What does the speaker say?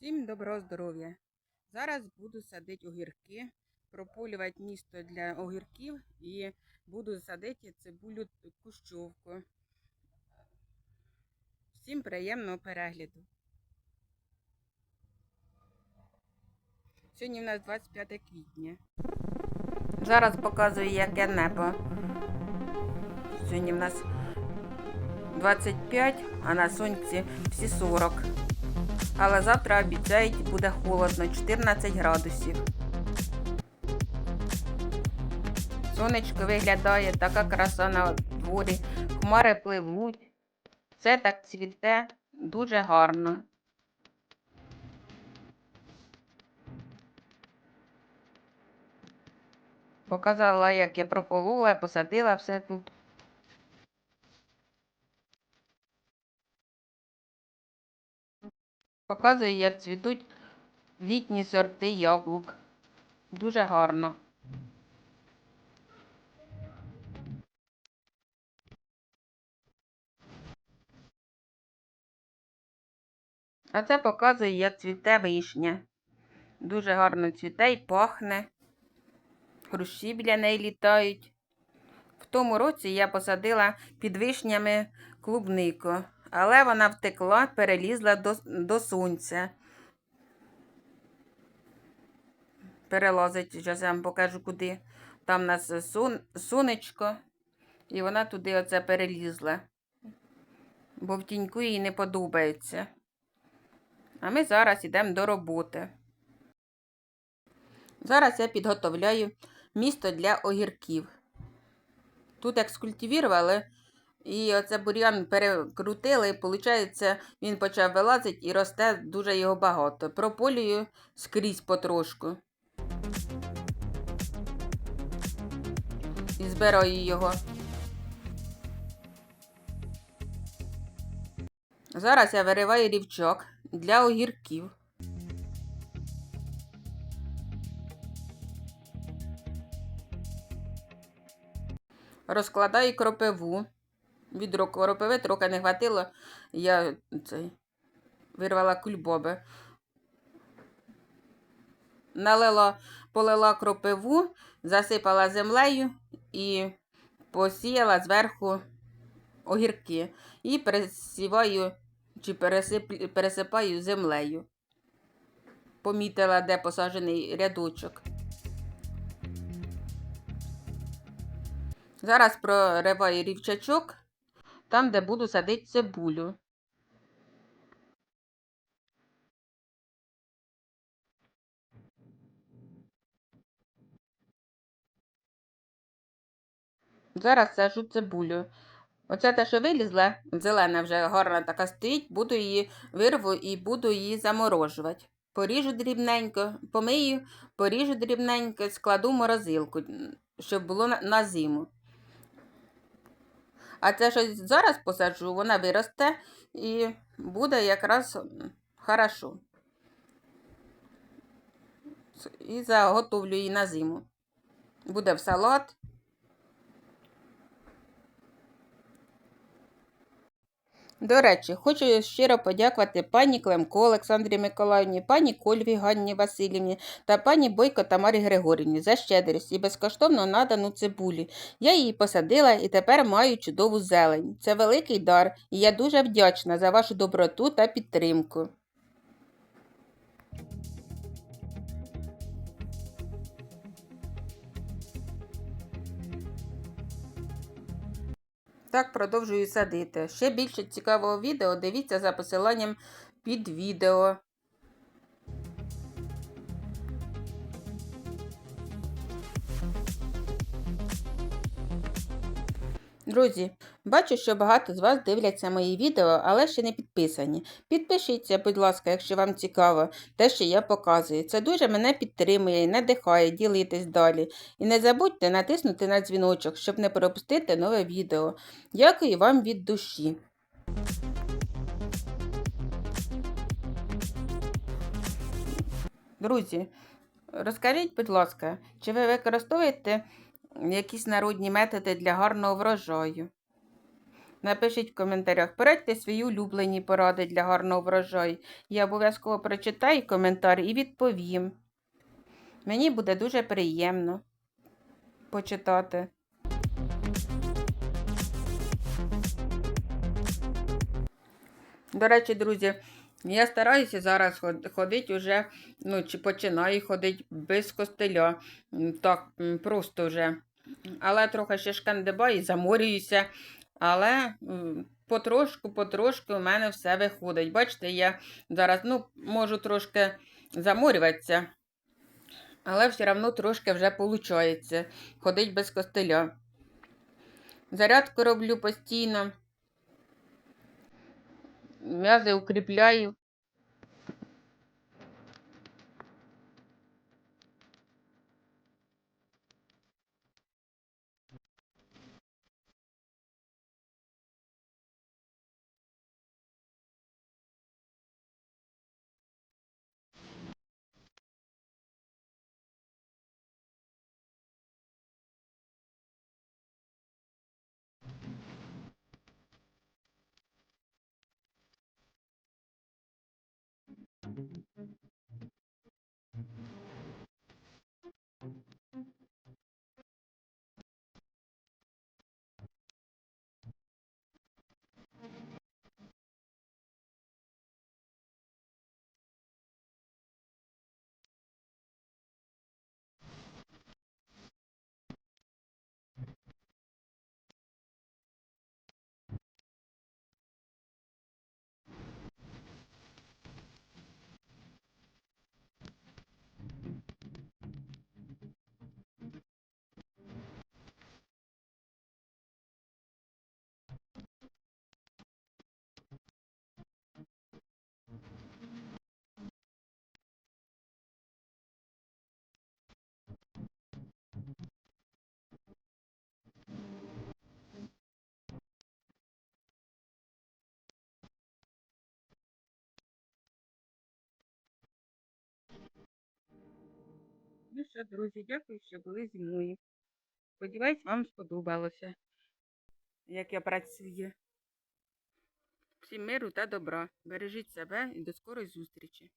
Всім доброго здоров'я! Зараз буду садити огірки, прополювати місто для огірків і буду садити цибулю кущовку. Всім приємного перегляду. Сьогодні в нас 25 квітня. Зараз показую, яке небо. Сьогодні в нас 25, а на сонці всі 40. Але завтра обіцяють буде холодно 14 градусів. Сонечко виглядає, така краса на дворі, хмари пливуть. Все так цвіте дуже гарно. Показала, як я прополола, посадила все тут. Показую, як цвітуть літні сорти яблук. Дуже гарно. А це показує, як цвіте вишня. Дуже гарно цвіте і пахне. Хрущі біля неї літають. В тому році я посадила під вишнями клубнику, але вона втекла, перелізла до, до сонця. Перелазить, зараз я вам покажу куди. Там у нас сон, сонечко, і вона туди оце перелізла. Бо в тіньку їй не подобається. А ми зараз йдемо до роботи. Зараз я підготовляю місто для огірків. Тут як скультивірували, і оце бур'ян перекрутили, і виходить, він почав вилазити і росте дуже його багато. Прополюю скрізь потрошку. І збираю його. Зараз я вириваю рівчок для огірків. Розкладаю кропиву. Відро кропиви трохи не хватило. Я цей, вирвала кульбоби. Налила, полила кропиву, засипала землею і посіяла зверху огірки. І пересіваю чи пересип, пересипаю землею. Помітила, де посаджений рядочок. Зараз прориваю рівчачок там, де буду садити цибулю. Зараз сажу цибулю. Оце те, що вилізла, зелена вже гарна така стоїть, буду її вирву і буду її заморожувати. Поріжу дрібненько, помию, поріжу дрібненько, складу в морозилку, щоб було на, на зиму. А це, що зараз посаджу, вона виросте і буде якраз хорошо. І заготовлю її на зиму. Буде в салат. До речі, хочу щиро подякувати пані Клемко Олександрі Миколаївні, пані Кольві Ганні Васильівні та пані Бойко Тамарі Григорівні за щедрість і безкоштовно надану цибулі. Я її посадила і тепер маю чудову зелень. Це великий дар, і я дуже вдячна за вашу доброту та підтримку. Так продовжую садити. Ще більше цікавого відео дивіться за посиланням під відео. Друзі, бачу, що багато з вас дивляться мої відео, але ще не підписані. Підпишіться, будь ласка, якщо вам цікаво те, що я показую. Це дуже мене підтримує і надихає ділитись далі. І не забудьте натиснути на дзвіночок, щоб не пропустити нове відео. Дякую вам від душі. Друзі, розкажіть, будь ласка, чи ви використовуєте якісь народні методи для гарного врожаю? Напишіть в коментарях, порадьте свої улюблені поради для гарного врожаю. Я обов'язково прочитаю коментар і відповім. Мені буде дуже приємно почитати. До речі, друзі, я стараюся зараз ходити вже, ну, чи починаю ходити без костеля. Так, просто вже. Але трохи ще шкандибаю, заморююся. Але потрошку, потрошку у мене все виходить. Бачите, я зараз ну, можу трошки заморюватися, але все одно трошки вже виходить ходити без костеля. Зарядку роблю постійно. М'язи укріпляю. Ну що, друзі, дякую, що були зі мною. Сподіваюсь, вам сподобалося, як я працюю. Всім миру та добра. Бережіть себе і до скорої зустрічі.